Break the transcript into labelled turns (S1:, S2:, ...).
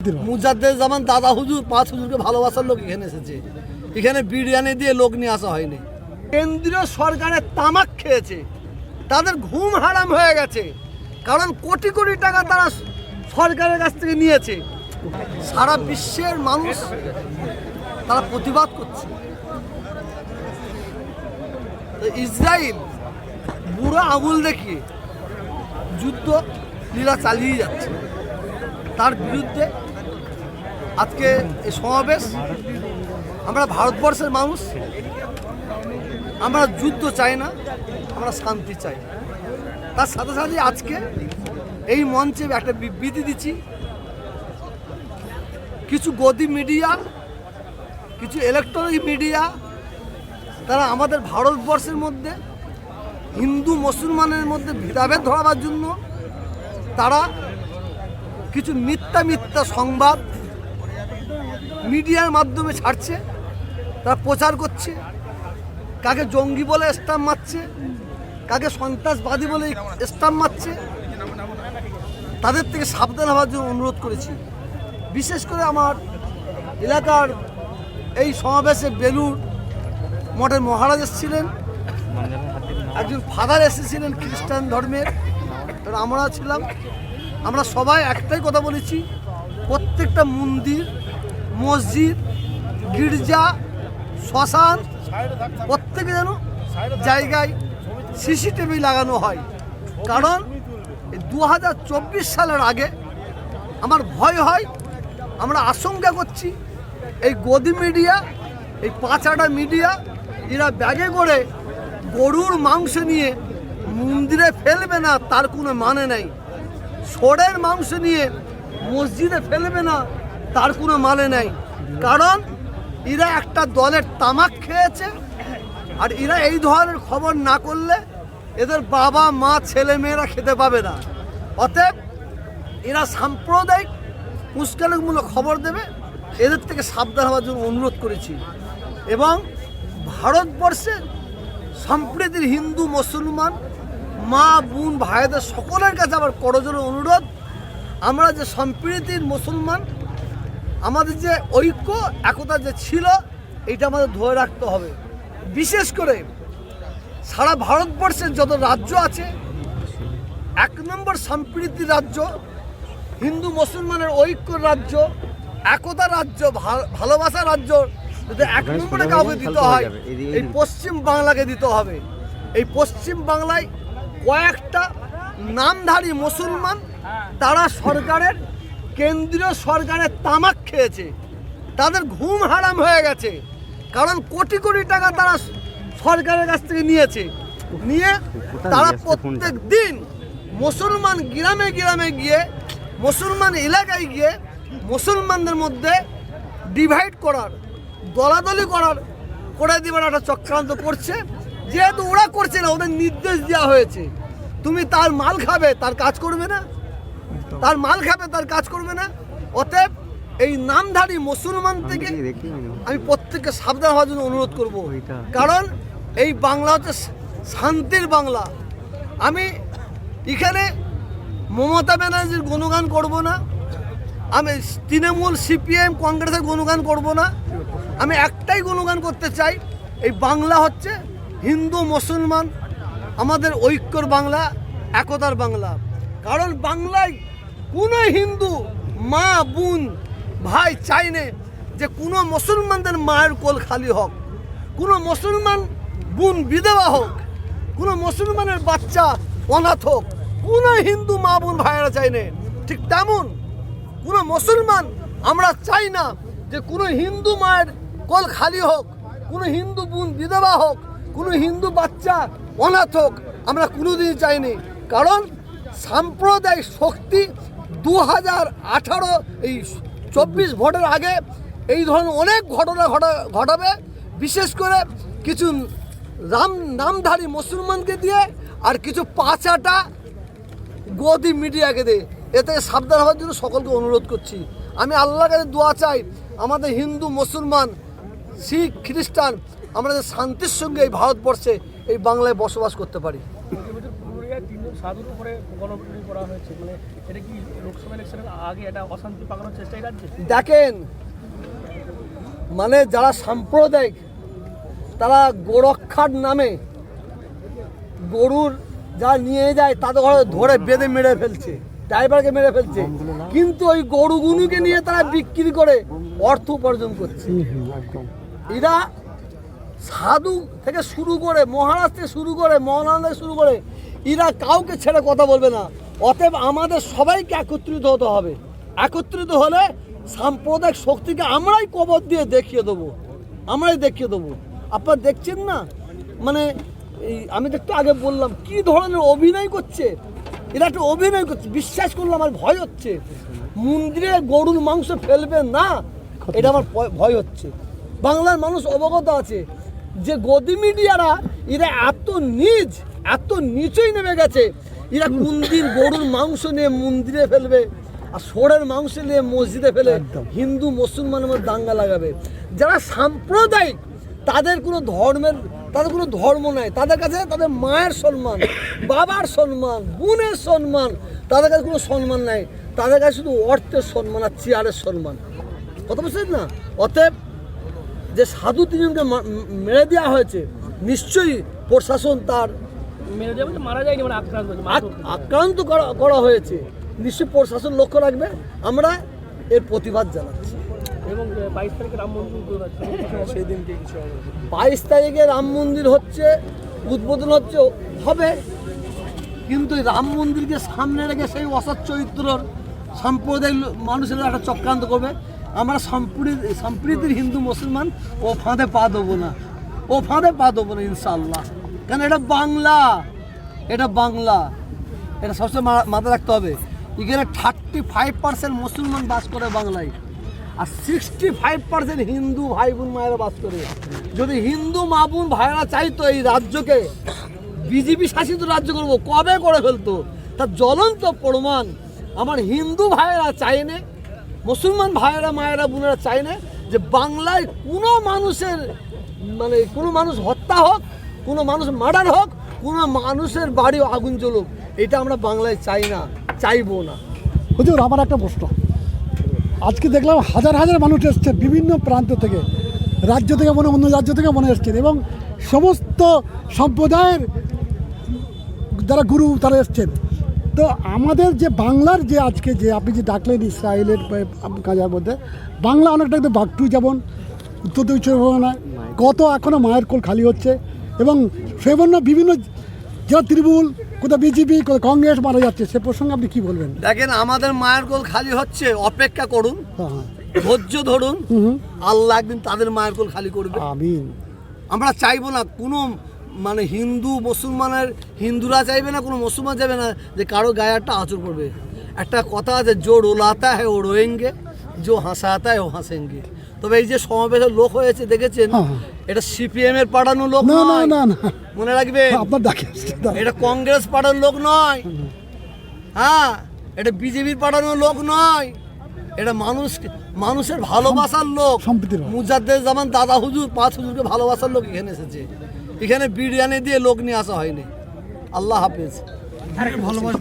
S1: মুজাদ্দের জামান দাদা হুজুর, পাঁচ হুজুরকে ভালোবাসার লোক এখানে এসেছে। এখানে বিরিয়ানি দিয়ে লোক নিয়ে আসা হয়নি। কেন্দ্রীয় সরকারের তামাক খেয়েছে। তাদের ঘুম হারাম হয়ে গেছে। কারণ কোটি কোটি টাকা তারা সরকারের কাছ থেকে নিয়েছে। সারা বিশ্বের মানুষ তারা প্রতিবাদ করছে। ইসরায়েল বুড়ো আঙুল দেখিয়ে যুদ্ধ লীলা চালিয়ে যাচ্ছে। তার বিরুদ্ধে আজকে এই সমাবেশ, আমরা ভারতবর্ষের মানুষ, আমরা যুদ্ধ চাই না, আমরা শান্তি চাই তার সাথে সাথে আজকে এই মঞ্চে একটা বিবৃতি দিচ্ছি। কিছু গদি মিডিয়া, কিছু ইলেকট্রনিক মিডিয়া, তারা আমাদের ভারতবর্ষের মধ্যে, হিন্দু, মুসলমানের মধ্যে ভেদাভেদ ধরাবার জন্য তারা কিছু মিথ্যা মিথ্যা সংবাদ মিডিয়ার মাধ্যমে ছাড়ছে, তারা প্রচার করছে, কাকে জঙ্গি বলে স্টাম্প মারছে, কাকে সন্ত্রাসবাদী বলে স্টাম্প মারছে, তাদের থেকে সাবধান হওয়ার জন্য অনুরোধ করেছি। বিশেষ করে আমার এলাকার এই সমাবেশে বেলুর মঠের মহারাজ এসেছিলেন, একজন ফাদার এসেছিলেন খ্রিস্টান ধর্মের আমরা ছিলাম। আমরা সবাই একটাই কথা বলেছি, প্রত্যেকটা মন্দির মসজিদ, গির্জা, শ্মশান, প্রত্যেকে যেন জায়গায় সিসিটিভি লাগানো হয়। কারণ দু হাজার চব্বিশ সালের আগে আমার ভয় হয়, আমরা আশঙ্কা করছি এই গদি মিডিয়া, এই পাঁচাটা মিডিয়া, এরা ব্যাগে করে গরুর মাংস নিয়ে মন্দিরে ফেলবে না, তার কোনো মানে নেই। ষোড়ের মাংস নিয়ে মসজিদে ফেলবে না তার কোনো মানে নেই। কারণ এরা একটা দলের তামাক খেয়েছে, আর এরা এই ধরনের খবর না করলে এদের বাবা, মা, ছেলে মেয়েরা খেতে পাবে না। অতএব এরা সাম্প্রদায়িক উস্কানিমূলক খবর দেবে। এদের থেকে সাবধান হওয়ার জন্য অনুরোধ করেছি। এবং ভারতবর্ষের সম্প্রীতির হিন্দু, মুসলমান, মা, বোন, ভাইদের সকলের কাছে আমার করজোরে অনুরোধ। আমরা যে সম্প্রীতির মুসলমান আমাদের যে ঐক্য একতা যে ছিল এটা আমাদের ধরে রাখতে হবে। বিশেষ করে সারা ভারতবর্ষের যত রাজ্য আছে এক নম্বর সম্প্রীতি রাজ্য হিন্দু মুসলমানের ঐক্য রাজ্য একতা রাজ্য ভালোবাসা রাজ্য যদি এক নম্বরে কাউকে দিতে হয় এই পশ্চিম বাংলাকে দিতে হবে। এই পশ্চিম বাংলায় কয়েকটা নামধারী মুসলমান তারা সরকারের কেন্দ্রীয় সরকারের তামাক খেয়েছে। তাদের ঘুম হারাম হয়ে গেছে। কারণ কোটি কোটি টাকা তারা সরকারের কাছ থেকে নিয়েছে। নিয়ে তারা প্রত্যেক দিন মুসলমান গ্রামে গ্রামে গিয়ে মুসলমান এলাকায় গিয়ে মুসলমানদের মধ্যে ডিভাইড করার দলাদলি করার করে দেবার একটা চক্রান্ত করছে। যেহেতু ওরা করছে না ওদের নির্দেশ দেওয়া হয়েছে। তুমি তার মাল খাবে তার কাজ করবে না। তার মাল খাবে তার কাজ করবে না। অতএব এই নামধারী মুসলমান থেকে আমি প্রত্যেককে সাবধান হওয়ার জন্য অনুরোধ করব। কারণ এই বাংলা হচ্ছে শান্তির বাংলা। আমি এখানে মমতা ব্যানার্জির গুণগান করব না। আমি তৃণমূল সিপিএম কংগ্রেসের গুণগান করব না। আমি একটাই গুণগান করতে চাই এই বাংলা হচ্ছে হিন্দু মুসলমান আমাদের ঐক্যর বাংলা একতার বাংলা। কারণ বাংলায় কোনো হিন্দু মা, বোন, ভাই চাইনে যে কোনো মুসলমানদের মায়ের কোল খালি হোক। কোনো মুসলমান বোন, বিধবা হোক, কোনো মুসলমানের বাচ্চা অনাথ হোক, কোনো হিন্দু মা, বোন, ভাইয়েরা চাইনে ঠিক তেমন কোনো মুসলমান আমরা চাই না যে কোনো হিন্দু মায়ের কল খালি হোক, কোনো হিন্দু বোন, বিধবা হোক, কোনো হিন্দু বাচ্চা অনাথ হোক, আমরা কোনোদিনই চাইনি কারণ সাম্প্রদায়িক শক্তি দু হাজার আঠারো, এই চব্বিশ ভোটের আগে এই ধরনের অনেক ঘটনা ঘটা, ঘটাবে। বিশেষ করে কিছু রাম, নামধারী মুসলমানকে দিয়ে আর কিছু পাঁচাটা গদি মিডিয়াকে দে এ থেকে সাবধান হওয়ার জন্য সকলকে অনুরোধ করছি। আমি আল্লাহর কাছে দোয়া চাই, আমাদের হিন্দু, মুসলমান, শিখ, খ্রিস্টান, আমরা শান্তির সঙ্গে এই ভারতবর্ষে এই বাংলায় বসবাস করতে পারি।
S2: সাধুর উপরে গণপিটুনি করা হয়েছে। মানে এটা কি লোকসভা ইলেকশনের আগে এটা অশান্তি পাকানোর চেষ্টাই
S1: দেখেন মানে যারা সাম্প্রদায়িক, তারা গোরক্ষার নামে গরুর যা নিয়ে যায় তাদের ধরে বেঁধে মেরে ফেলছে, ড্রাইভারকে মেরে ফেলছে। কিন্তু ওই গরুগুলোকে নিয়ে তারা বিক্রি করে অর্থ উপার্জন করছে। এরা সাধু থেকে শুরু করে মহারাজ থেকে শুরু করে মহানান শুরু করে এরা কাউকে ছেড়ে কথা বলবে না। অতএব আমাদের সবাইকে একত্রিত হতে হবে। একত্রিত হলে সাম্প্রদায়িক শক্তিকে আমরাই কবর দিয়ে দেখিয়ে দেবো। আমরাই দেখিয়ে দেবো। আপনারা দেখছেন না? মানে এই আমি তো একটু আগে বললাম, কি ধরনের অভিনয় করছে? এরা একটা অভিনয় করছে। বিশ্বাস করলে আমার ভয় হচ্ছে। মন্দিরে গরুর মাংস ফেলবে না, এটা আমার ভয়- ভয় হচ্ছে। বাংলার মানুষ অবগত আছে যে গদি মিডিয়ারা এরা এত নিজ এত নিচই নেমে গেছে। এরা কোন দিন গরুর মাংস নিয়ে মন্দিরে ফেলবে আর সোরের মাংস নিয়ে মসজিদে ফেলে হিন্দু মুসলমানের মধ্যে দাঙ্গা লাগাবে। যারা সাম্প্রদায়িক তাদের কোনো ধর্মের তাদের কোনো ধর্ম নাই। তাদের কাছে তাদের মায়ের সম্মান বাবার সম্মান বোনের সম্মান তাদের কাছে কোনো সম্মান নাই। তাদের কাছে শুধু অর্থের সম্মান আর চেয়ারের সম্মান। কথা বুঝছেন না? অতএব যে সাধু তিনজনকে মেরে দেওয়া হয়েছে নিশ্চয়ই প্রশাসন তার
S2: মেরে মারা যায়নি মানে আক্রান্ত।
S1: আক্রান্ত করা করা হয়েছে। নিশ্চয়ই প্রশাসন লক্ষ্য রাখবে। আমরা এর প্রতিবাদ জানাচ্ছি।
S2: এবং বাইশ তারিখে রাম মন্দির সেই কিছু
S1: বাইশ তারিখে রাম মন্দির হচ্ছে উদ্বোধন হচ্ছে হবে। কিন্তু এই রাম মন্দিরকে সামনে রেখে সেই অসৎ চরিত্রর সাম্প্রদায়িক মানুষের একটা চক্রান্ত করবে। আমরা সম্প্রীতি সম্প্রীতির হিন্দু মুসলমান ও ফাঁদে পা দেবো না। ও ফাঁদে পা দেবো না ইনশাল্লাহ কেন এটা বাংলা? এটা বাংলা। এটা সবসময় মাথায় রাখতে হবে। এখানে থার্টি ফাইভ পার্সেন্ট মুসলমান বাস করে বাংলায়। আর সিক্সটি ফাইভ পার্সেন্ট হিন্দু ভাই বোন মায়েরা বাস করে। যদি হিন্দু মা বোন ভাইরা চাইতো এই রাজ্যকে, বিজেপি শাসিত রাজ্য করব, কবে করে ফেলতো? তার জ্বলন্ত প্রমাণ আমার হিন্দু ভাইয়েরা চায় না, মুসলমান ভাইয়েরা, মায়েরা, বোনেরা চায় না যে বাংলায় কোনো মানুষের মানে কোনো মানুষ হত্যা হোক কোনো মানুষ মার্ডার হোক, কোনো মানুষের বাড়ি আগুন জ্বলুক, এটা আমরা বাংলায় চাই না, চাইব না।
S3: হুজুর, আমার একটা প্রশ্ন। আজকে দেখলাম হাজার হাজার মানুষ এসছে বিভিন্ন প্রান্ত থেকে, রাজ্য থেকে মনে অন্য রাজ্য থেকে মনে এসছেন এবং সমস্ত সম্প্রদায়ের যারা গুরু তারা এসছেন। তো আমাদের যে বাংলার যে আজকে যে আপনি যে ডাকলেন ইসরায়েলের কাজার মধ্যে, বাংলা অনেকটা কিন্তু বাগটু যেমন, উত্তর চব্বিশ পরগনায় কত এখনও মায়ের কোল খালি হচ্ছে। এবং সেজন্য বিভিন্ন যারা তৃণমূল কোথাও বিজেপি কোথাও কংগ্রেস মারা যাচ্ছে সে প্রসঙ্গে আপনি কী বলবেন?
S1: দেখেন আমাদের মায়ের কোল খালি হচ্ছে অপেক্ষা করুন
S3: হ্যাঁ হ্যাঁ।
S1: ধৈর্য ধরুন আল্লাহ একদিন তাদের মায়ের কোল খালি করবে।
S3: আমিন।
S1: আমরা চাইব না কোনো মানে হিন্দু মুসলমানের হিন্দুরা চাইবে না কোনো মুসলমান চাইবে না যে কারও গায়ে একটা আঁচড় পড়বে। একটা কথা আছে জো রোলাতা হ্যাঁ ও রোয়েঙ্গে জো হাসাতা হ্যাঁ ও হাসেঙ্গে। তবে এই যে সমাবেশের লোক হয়েছে দেখেছেন?
S3: হ্যাঁ, হ্যাঁ।
S1: এটা সিপিএম এর পাঠানো লোক
S3: না না
S1: নয়।
S3: না না।
S1: মনে রাখবে
S3: আপনার ডাকে
S1: এটা কংগ্রেস পাড়ার লোক নয়। হ্যাঁ এটা বিজেপির পাঠানোর লোক নয়। এটা মানুষ মানুষের ভালোবাসার লোক। মুজাদ্দের জামান দাদা হুজুর পাঁচ হুজুরকে ভালোবাসার লোক এখানে এসেছে। এখানে বিরিয়ানি দিয়ে লোক নিয়ে আসা হয়নি। আল্লাহ হাফেজ।
S3: ভালোবাসা